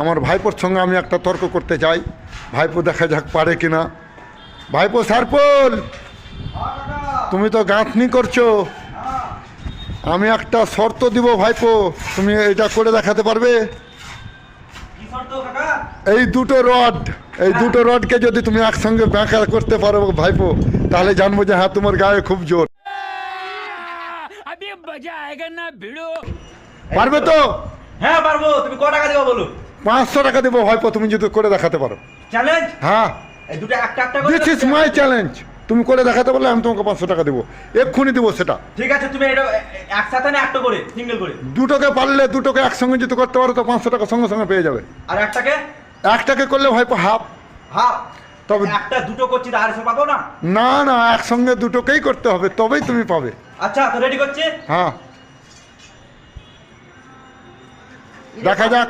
আমার ভাইপোর সঙ্গে আমি একটা তর্ক করতে চাই ভাইপো দেখা যাক পারে কিনা। ভাইপো সারপোল তুমি তো গাঁথনি করছ। আমি একটা শর্ত দিব ভাইপো তুমি এটা করে দেখাতে পারবে? এই দুটো রড এই দুটো রডকে যদি তুমি একসঙ্গে ব্যাখ্যা করতে পারো ভাইপো তাহলে জানব যে হ্যাঁ তোমার গায়ে খুব জোর। পারবে তো? হ্যাঁ পারব। তুমি ক টাকা দেবো বলো? পাঁচশো টাকা দেবো ভাইপো তুমি যদি করে দেখাতে পারো। চ্যালেঞ্জ হ্যাঁ। এই দুটো একটা দিস ইজ মাই চ্যালেঞ্জ তুমি করে দেখাতে পারলে আমি তোমাকে পাঁচশো টাকা দেবো। এক্ষুনি দেবো সেটা। ঠিক আছে তুমি এটা একসাথে না একটা করে সিঙ্গেল করে। দুটোকে পারলে দুটোকে একসঙ্গে যদি করতে পারো তো পাঁচশো টাকা সঙ্গে সঙ্গে পেয়ে যাবে। আর একটাকে? একটাকে করলে ভাইপো হাফ হাফ তবে- একটা দুটো করছি তো আড়াইশো পাবো না? না না একসঙ্গে দুটোকেই করতে হবে তবেই তুমি পাবে। আচ্ছা তো রেডি করছি? হ্যাঁ। দেখা যাক।